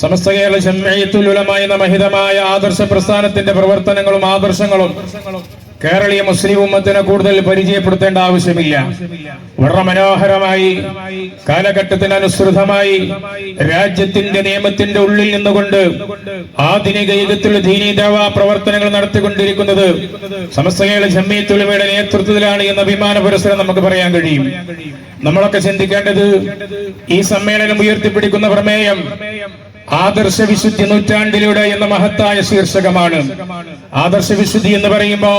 സമസ്ത കേരള എന്ന മഹിതമായ ആദർശ പ്രസ്ഥാനത്തിന്റെ പ്രവർത്തനങ്ങളും ആദർശങ്ങളും കേരളീയ മുസ്ലിം ഉമ്മത്തിനെ കൂടുതൽ പരിചയപ്പെടുത്തേണ്ട ആവശ്യമില്ല. വളരെ മനോഹരമായി കാലഘട്ടത്തിനനുസൃതമായി രാജ്യത്തിന്റെ നിയമത്തിന്റെ ഉള്ളിൽ നിന്നുകൊണ്ട് ആധുനിക യുഗത്തിൽ ദീനീദേവ പ്രവർത്തനങ്ങൾ നടത്തിക്കൊണ്ടിരിക്കുന്നത് സമസ്ത കേരള ജംഇയ്യത്തുൽ നേതൃത്വത്തിലാണ് എന്ന അഭിമാന പുരസ്സരം നമുക്ക് പറയാൻ കഴിയും. നമ്മളൊക്കെ ചിന്തിക്കേണ്ടത് ഈ സമ്മേളനം ഉയർത്തിപ്പിടിക്കുന്ന പ്രമേയം ആദർശ വിശുദ്ധി നൂറ്റാണ്ടിലൂടെ എന്ന മഹത്തായ ശീർഷകമാണ്. ആദർശ വിശുദ്ധി എന്ന് പറയുമ്പോ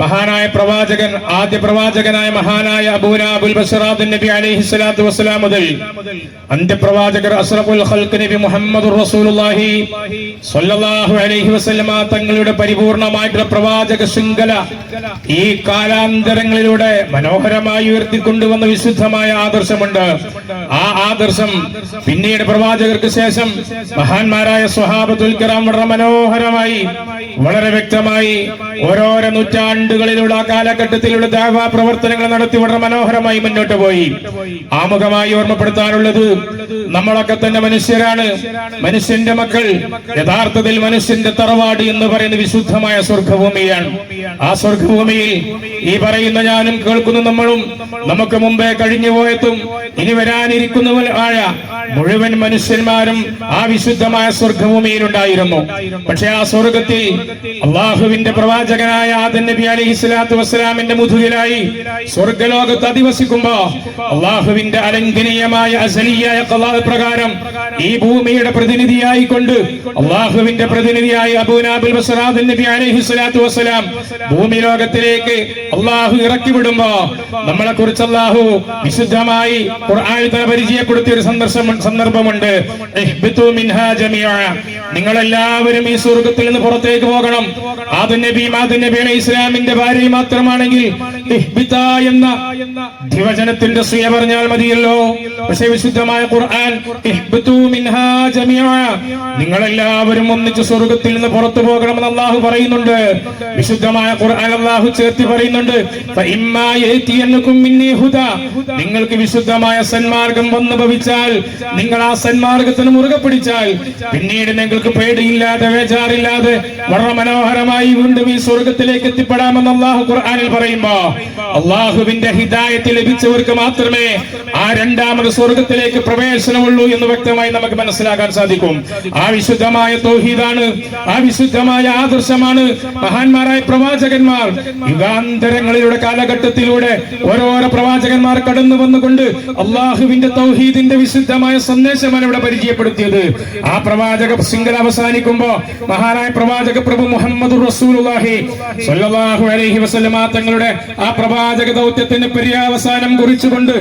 മഹാനായ പ്രവാചകൻ ആദ്യ പ്രവാചകനായ മഹാനായ അബൂന അബുൽ നബി അലൈഹി സ്വലാത്തു വസ്സലാം മുതൽ അന്ത്യപ്രവാചകർ അസ്റഫുൽ നബി മുഹമ്മദ് റസൂലുള്ളാഹി സ്വല്ലല്ലാഹു അലൈഹി വസല്ലമ തങ്ങളുടെ പരിപൂർണമായിട്ടുള്ള പ്രവാചക ശൃംഖല ഈ കാലാന്തരങ്ങളിലൂടെ മനോഹരമായി ഉയർത്തിക്കൊണ്ടുവന്ന വിശുദ്ധമായ ആദർശമുണ്ട്. ആ ആദർശം പിന്നീട് പ്രവാചകർക്ക് ശേഷം മഹാന്മാരായ സ്വഹാബത്തുൽ കിറാം വളരെ മനോഹരമായി വളരെ വ്യക്തമായി ഓരോരോ നൂറ്റാണ്ടുകളിലുള്ള ആ കാലഘട്ടത്തിലുള്ള ദാവാ പ്രവർത്തനങ്ങൾ നടത്തി വളരെ മനോഹരമായി മുന്നോട്ട് പോയി. ആമുഖമായി ഓർമ്മപ്പെടുത്താനുള്ളത് നമ്മളൊക്കെ തന്നെ മനുഷ്യരാണ്. മനുഷ്യന്റെ മക്കൾ യഥാർത്ഥത്തിൽ മനുഷ്യന്റെ തറവാട് എന്ന് പറയുന്ന വിശുദ്ധമായ സ്വർഗഭൂമിയാണ്. ആ സ്വർഗഭൂമിയിൽ ഈ പറയുന്ന ഞാനും കേൾക്കുന്ന നമ്മളും നമുക്ക് മുമ്പേ കഴിഞ്ഞു പോയത്തും ഇനി വരാനിരിക്കുന്നവരായ മുഴുവൻ മനുഷ്യന്മാരും വിശുദ്ധമായ സ്വർഗഭൂമിയിൽ ഉണ്ടായിരുന്നു പക്ഷെ ആ സ്വർഗത്തിൽ അള്ളാഹുവിന്റെ പ്രവാചകനായ ആദൻ നബി അലി സ്വലാത്തു വസ്സലാമിന്റെ മുതുകിലായി സ്വർഗലോകത്ത് അധിവസിക്കുമ്പോ അള്ളാഹുവിന്റെ അലംഘനീയമായ അസലിയായ പ്രകാരം ഈ ഭൂമിയുടെ പ്രതിനിധിയായി കൊണ്ട് അള്ളാഹുവിന്റെ പ്രതിനിധിയായി അബൂനാബുൽ വസ്സലാദ് നബി അലൈഹി സ്വലാത്തു വസ്സലാം ഭൂമി ലോകത്തിലേക്ക് അള്ളാഹു ഇറക്കി വിടുമ്പോ നമ്മളെ കുറിച്ച് അള്ളാഹു വിശുദ്ധമായി പരിചയപ്പെടുത്തിയ ഒരു സന്ദർശം സന്ദർഭമുണ്ട്. നിങ്ങളെല്ലാവരും ഈ സ്വർഗത്തിൽ നിന്ന് പുറത്തേക്ക് പോകണം. ആദൻ നബിയും അലൈഹി ഇസ്ലാമിന്റെ ഭാര്യ മാത്രമാണെങ്കിൽ എന്ന ദിവചനത്തിന്റെ സ്ത്രീയ പറഞ്ഞാൽ മതിയല്ലോ പക്ഷേ വിശുദ്ധമായ ഖുർആൻ. നിങ്ങളെല്ലാവരും ഒന്നിച്ച് സ്വർഗത്തിൽ നിന്ന് പുറത്തു പോകണമെന്ന് അള്ളാഹു പറയുന്നുണ്ട് വിശുദ്ധമായ ഖുർആൻ അള്ളാഹു ചേർത്തി പറയുന്നുണ്ട്. നിങ്ങൾക്ക് വിശുദ്ധമായ സന്മാർഗം വന്നു ഭവിച്ചാൽ നിങ്ങൾ ആ സന്മാർഗത്തിന് മുറുകെ പിടിച്ചാൽ പിന്നീട് നിങ്ങൾക്ക് പേടിയില്ലാതെ വേചാറില്ലാതെ വളരെ മനോഹരമായി വീണ്ടും ഈ സ്വർഗത്തിലേക്ക് എത്തിപ്പെടാമെന്ന് അള്ളാഹു ഖുർആാനിൽ പറയുമ്പോ അള്ളാഹുവിന്റെ ഹിദായത്ത് ലഭിച്ചവർക്ക് മാത്രമേ ആ രണ്ടാമത് സ്വർഗത്തിലേക്ക് പ്രവേശനമുള്ളൂ എന്ന് വ്യക്തമായി നമുക്ക് മനസ്സിലാക്കാൻ സാധിക്കും. ആ വിശുദ്ധമായ തോഹീദാണ് ആ വിശുദ്ധമായ ആദർശമാണ്. മഹാന്മാരായ പ്രവാചകന്മാർ യുഗാന്തരങ്ങളിലൂടെ കാലഘട്ടത്തിലൂടെ ഓരോരോ പ്രവാചകന്മാർ കടന്നു വന്നുകൊണ്ട് അള്ളാഹുവിന്റെ തൗഹീദിന്റെ വിശുദ്ധമായ സന്ദേശമാണ് ഇവിടെ പരിചയപ്പെടുത്തിയത്. ആ പ്രവാചക ശൃംഖല അവസാനിക്കുമ്പോ മഹാനായ പ്രവാചക പ്രഭു മുഹമ്മദ് റസൂലുള്ളാഹി സ്വല്ലല്ലാഹു അലൈഹി വസല്ലമ തങ്ങളുടെ ആ പ്രവാചക ദൗത്യത്തിന് പര്യാവസാനം കുറിച്ചുകൊണ്ട്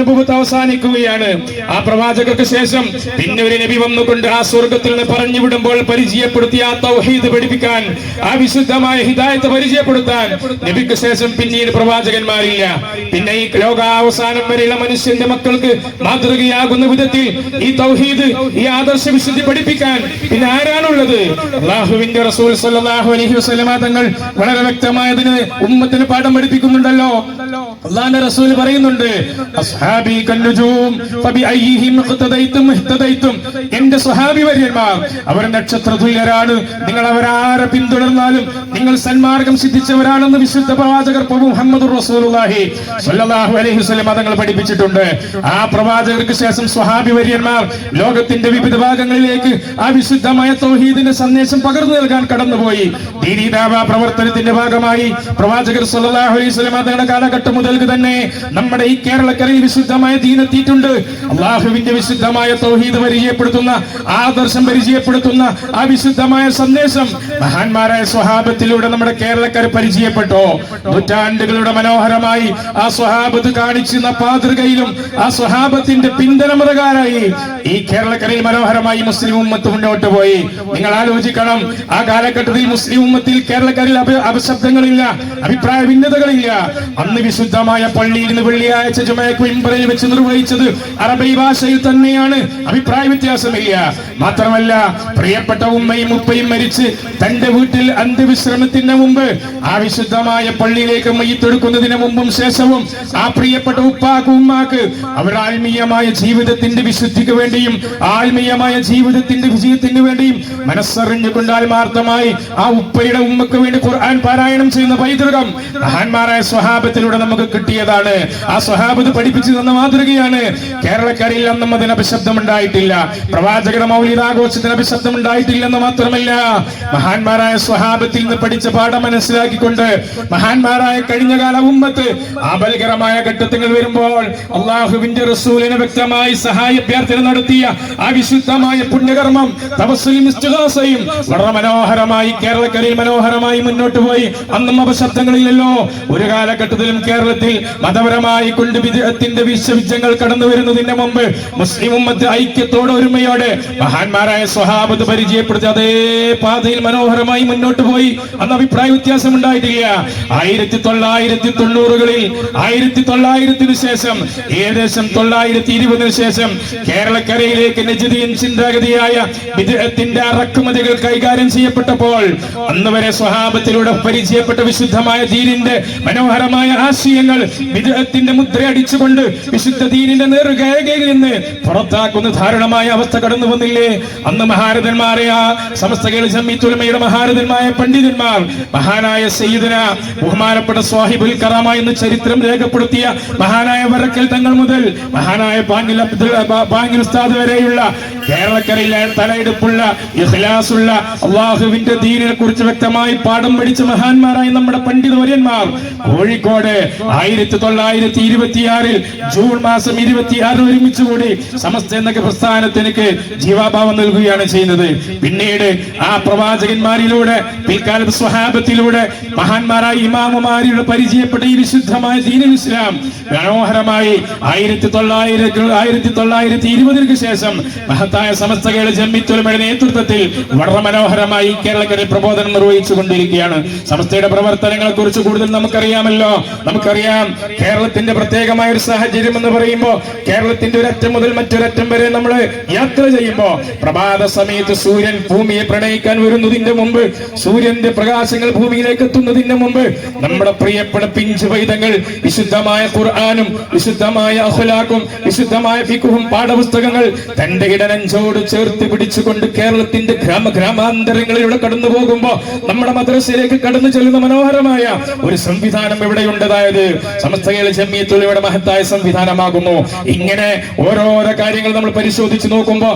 നബുവത്ത് അവസാനിക്കുകയാണ്. ആ പ്രവാചകർക്ക് ശേഷം പിന്നെ ഒരു നബി വന്നുകൊണ്ട് ആ സ്വർഗത്തിൽ നിന്ന് പറഞ്ഞു വിടുമ്പോൾ പരിചയപ്പെടുത്തിയ ആ തൗഹീദ് പഠിപ്പിക്കാൻ ആ വിശുദ്ധമായ ഹിദായത്ത് പരിചയപ്പെടുത്താൻ നബിക്ക് ശേഷം പിന്നീട് പ്രവാചകന്മാരില്ല. പിന്നെ ഈ ലോകാവസാനം വരെയുള്ള മനുഷ്യന്റെ മക്കൾക്ക് മാതൃകയാകുന്ന വിധത്തിൽ ഈ തൗഹീദ് ഈ ആദർശ വിശുദ്ധി പഠിപ്പിക്കാൻ പിന്നെ ആരാണുള്ളത്? അള്ളാഹുവിന്റെ റസൂൽ സല്ലല്ലാഹു അലൈഹി വസല്ലമ തങ്ങൾ വളരെ വ്യക്തമായതിന് ഉമ്മത്തിന് പാഠം പഠിപ്പിക്കുന്നുണ്ടല്ലോ. അള്ളാന്റെ റസൂൽ പറയുന്നുണ്ട് എന്റെ സ്വഹാബി വര്യന്മാർ അവർ നക്ഷത്ര തുല്യരാണ് നിങ്ങൾ അവരാരെ പിന്തുടർന്നാലും നിങ്ങൾ സന്മാർഗം സിദ്ധിച്ചവരാണെന്ന് വിശുദ്ധ പ്രവാചകർ മുഹമ്മദ് റസൂലുള്ളാഹി സ്വല്ലല്ലാഹു അലൈഹി വസല്ലം തങ്ങൾ പഠിപ്പിച്ചിട്ടുണ്ട്. ആ പ്രവാചകർക്ക് ശേഷം സ്വഹാബി വര്യന്മാർ ലോകത്തിന്റെ വിവിധ ഭാഗങ്ങളിലേക്ക് ആ വിശുദ്ധമായ തൗഹീദിന്റെ സന്ദേശം പകർന്നു നൽകാൻ കടന്നുപോയി. ദീനീദാവ പ്രവർത്തനത്തിന്റെ ഭാഗമായി പ്രവാചകർ സല്ലല്ലാഹു തങ്ങളുടെ കാലഘട്ടം മുതൽക്ക് തന്നെ നമ്മുടെ ഈ കേരളക്കരയിൽ വിശുദ്ധമായ ദീനെത്തിയിട്ടുണ്ട് അള്ളാഹുവിന്റെ വിശുദ്ധമായ തൗഹീദ് പരിചയപ്പെടുത്തുന്ന ആദർശം പരിചയപ്പെടുത്തുന്ന ആ വിശുദ്ധമായ സന്ദേശം മഹാന്മാരായ സ്വഹാബത്തിലൂടെ നമ്മുടെ കേരളക്കര പരിചയപ്പെട്ടോ? നൂറ്റാണ്ടുകളുടെ മനോഹരമായി ആ സ്വഹാബത്ത് കാണിച്ചിരുന്ന പാതൃകയിലും ആ സ്വഹാബത്തിന്റെ പിന്തുണമുറകാരായി ഈ കേരളക്കരയിൽ മനോഹരമായി മുസ്ലിം ഉമ്മത്ത് മുന്നോട്ട് പോയി. നിങ്ങൾ ആലോചിക്കണം ആ കാലഘട്ടത്തിൽ മുസ്ലിം ഉമ്മത്തിൽ കേരളക്കരയിൽ അപ- അപശബ്ദങ്ങളില്ല അഭിപ്രായ ഭിന്നതകളില്ല അന്ന് വിശുദ്ധമായ പള്ളിയിൽ നിന്ന് വെള്ളിയാഴ്ച ജുമയ്ക്ക് ഇമ്പറയിൽ വെച്ച് നിർവഹിച്ചത് അറബി ഭാഷയിൽ തന്നെയാണ്. അഭിപ്രായ വ്യത്യാസമില്ല. മാത്രമല്ല പ്രിയപ്പെട്ട ഉമ്മയും ഉപ്പയും മരിച്ച് തന്റെ വീട്ടിൽ അന്ത്യവിശ്രമത്തിന് മുമ്പ് ആ വിശുദ്ധമായ പള്ളിയിലേക്ക് മയ്യത്തെടുക്കുന്നതിന് മുമ്പും ശേഷവും ആ പ്രിയപ്പെട്ട ഉപ്പാക്ക് ഉമ്മാക്ക് അവർ ആത്മീയമായ ജീവിതത്തിന്റെ വിശുദ്ധിക്ക് വേണ്ടിയും ആത്മീയമായ ജീവിതത്തിന്റെ വിജയത്തിന് വേണ്ടിയും മനസ്സറിഞ്ഞുകൊണ്ട് ആത്മാർത്ഥമായി ആ ഉപ്പയുടെ ഉമ്മക്ക് വേണ്ടി ഖുർആൻ പാരായണം ചെയ്യുന്ന പൈതൃകം. മഹാന്മാരായ സ്വഹാബത്തിലൂടെ നമുക്ക് കിട്ടിയതാണ്. ആ സ്വഹാബത്ത് പഠിപ്പിച്ചു തന്ന മാതൃകയാണ്. കേരളക്കരയിൽ അന്നും അതിന് അപശബ്ദം ഉണ്ടായിട്ടില്ല പ്രവാചകരുടെ മൗലികാഘോഷത്തിന് അപശബ്ദം ഉണ്ടായിട്ടില്ലെന്ന് മാത്രമല്ല മഹാന്മാരായ സ്വഹാബത്തിൽ നിന്ന് പഠിച്ച പാഠം മനസ്സിലാക്കിക്കൊണ്ട് മഹാന്മാരായ കഴിഞ്ഞകാല ഉമ്മത്ത് ആപൽകരമായ ഘട്ടത്തിൽ വരുമ്പോൾ അള്ളാഹുവിന്റെ റസൂലിനെ വ്യക്തമായി സഹായ അഭ്യർത്ഥന നടത്തിയ ആ വിശുദ്ധമായ പുണ്യകർമ്മം തപസ്സുലും വളരെ മനോഹരമായി കേരളക്കരയിൽ മനോഹരമായി മുന്നോട്ട് പോയി. അന്നും അപശബ്ദങ്ങളില്ലല്ലോ. ഒരു കാലഘട്ടത്തിലും കേരളത്തിൽ മതപരമായി കൊണ്ട് വിദേഹത്തിന്റെ വിശ്വവിദ്യങ്ങൾ കടന്നു വരുന്നതിന് മുമ്പ് മുസ്ലിം ഉമ്മത്ത് ഐക്യത്തോടെ ഒരുമയോടെ മഹാന്മാരായ സ്വഹാബത്ത് പരിചയപ്പെടുത്തി അതേ പാതയിൽ മനോഹരമായി മുന്നോട്ട് പോയി അന്ന് അഭിപ്രായ വ്യത്യാസം ഉണ്ടായിട്ടില്ല ആയിരത്തി തൊള്ളായിരത്തി തൊണ്ണൂറുകളിൽ ആയിരത്തി തൊള്ളായിരത്തിന് ശേഷം ഏകദേശം തൊള്ളായിരത്തി ഇരുപതിന് ശേഷം കേരളക്കരയിലേക്ക് നജതിയും ചിന്താഗതിയായ വിദേഹത്തിന്റെ അറക്കുമതികൾ കൈകാര്യം ചെയ്യപ്പെട്ടപ്പോൾ അന്ന് വരെ സ്വഹാബത്തിലൂടെ പരിചയപ്പെട്ട വിശുദ്ധമായ ദീനിന്റെ മനോഹരമായ ആശയങ്ങൾ വിദേഹത്തിന്റെ മുദ്രയടിച്ചുകൊണ്ട് വിശുദ്ധ ദീനിന്റെ നേറുകയിൽ നിന്ന് പുറത്താക്കുന്ന ധാരണമായ അവസ്ഥ കടന്നു വന്നില്ലേ? അന്ന് മഹാരഥന്മാരെ ആ സമസ്ത കേരള ജമ്മിത്തുലമയുടെ മഹാരഥന്മാരെ പണ്ഡിതന്മാർ മഹാനായ സയ്യിദന ബഹുമാനപ്പെട്ട സ്വാഹിബുൽ കറാമ എന്ന് ചരിത്രം രേഖപ്പെടുത്തിയ മഹാനായ വരക്കൽ തങ്ങൾ മുതൽ മഹാനായ ബാങ്കിൽ അബ്ദുൽ ബാങ്കിൽ ഉസ്താദ് വരെയുള്ള കേരളക്കരയിലെ തലയെടുപ്പുള്ള ഇഖ്ലാസുള്ള അള്ളാഹുവിന്റെ ദീനിനെ കുറിച്ച് വ്യക്തമായി പാഠം പഠിച്ച മഹാന്മാരായ നമ്മുടെ പണ്ഡിത വര്യന്മാർ കോഴിക്കോട് ആയിരത്തി തൊള്ളായിരത്തി ഇരുപത്തിയാറിൽ ജൂൺ മാസം ഇരുപത്തിയാറിന് ഒരുമിച്ച് കൂടി സമസ്ത എന്ന പ്രസ്ഥാനത്തിനക്ക് ജീവാഭാവം നൽകുകയാണ് ചെയ്യുന്നത്. പിന്നീട് ആ പ്രവാചകന്മാരിലൂടെ പിൽക്കാലത്ത് സ്വഹാബത്തിലൂടെ മഹാന്മാരായ ഇമാമുമാരിലൂടെ പരിചയപ്പെട്ട ഈ വിശുദ്ധമായ ദീനുൽ ഇസ്ലാം മനോഹരമായി ആയിരത്തി തൊള്ളായിരത്തി ആയിരത്തി തൊള്ളായിരത്തി ഇരുപതിനു ശേഷം മഹത്തായ സമസ്ത കേരള ജമ്മിത്തുലമയുടെ നേതൃത്വത്തിൽ വളരെ മനോഹരമായി കേരളക്കരയിൽ പ്രബോധനം നിർവഹിച്ചു കൊണ്ടിരിക്കുകയാണ്. സമസ്തയുടെ പ്രവർത്തനങ്ങളെ കുറിച്ച് കൂടുതൽ നമുക്കറിയാമല്ലോ. നമുക്കറിയാം കേരളത്തിന്റെ പ്രത്യേകമായ ഒരു സാഹചര്യം എന്ന് പറയുമ്പോൾ കേരളത്തിന്റെ ഒരറ്റം മുതൽ മറ്റൊരറ്റം വരെ നമ്മൾ യാത്ര ചെയ്യുമ്പോൾ പ്രഭാത സമയത്ത് സൂര്യൻ ഭൂമിയെ പ്രണയിക്കാൻ വരുന്നതിന്റെ മുമ്പ് സൂര്യന്റെ പ്രകാശങ്ങൾ ഭൂമിയിലേക്ക് എത്തുന്നതിന്റെ മുമ്പ് നമ്മുടെ പ്രിയപ്പെട്ട പിഞ്ചു വൈദങ്ങൾ വിശുദ്ധമായ ഖുർആാനും വിശുദ്ധമായ അഹ്ലാഖും വിശുദ്ധമായ ഫിഖുഹും പാഠപുസ്തകങ്ങൾ തന്റെ ഇടനഞ്ചോട് ചേർത്ത് പിടിച്ചുകൊണ്ട് കേരളത്തിന്റെ ഗ്രാമ ഗ്രാമാന്തരങ്ങളിലൂടെ കടന്നു പോകുമ്പോ നമ്മുടെ മദ്രസയിലേക്ക് കടന്നു ചെല്ലുന്ന മനോഹരമായ ഒരു സംവിധാനം ഇവിടെയുണ്ട് അതായത് കേരള ജമ്മിയത്തുള്ളിയുടെ മഹത്തായ സംവിധാനമാകുന്നു. ഇങ്ങനെ ഓരോരോ കാര്യങ്ങൾ നമ്മൾ പരിശോധിച്ച് നോക്കുമ്പോ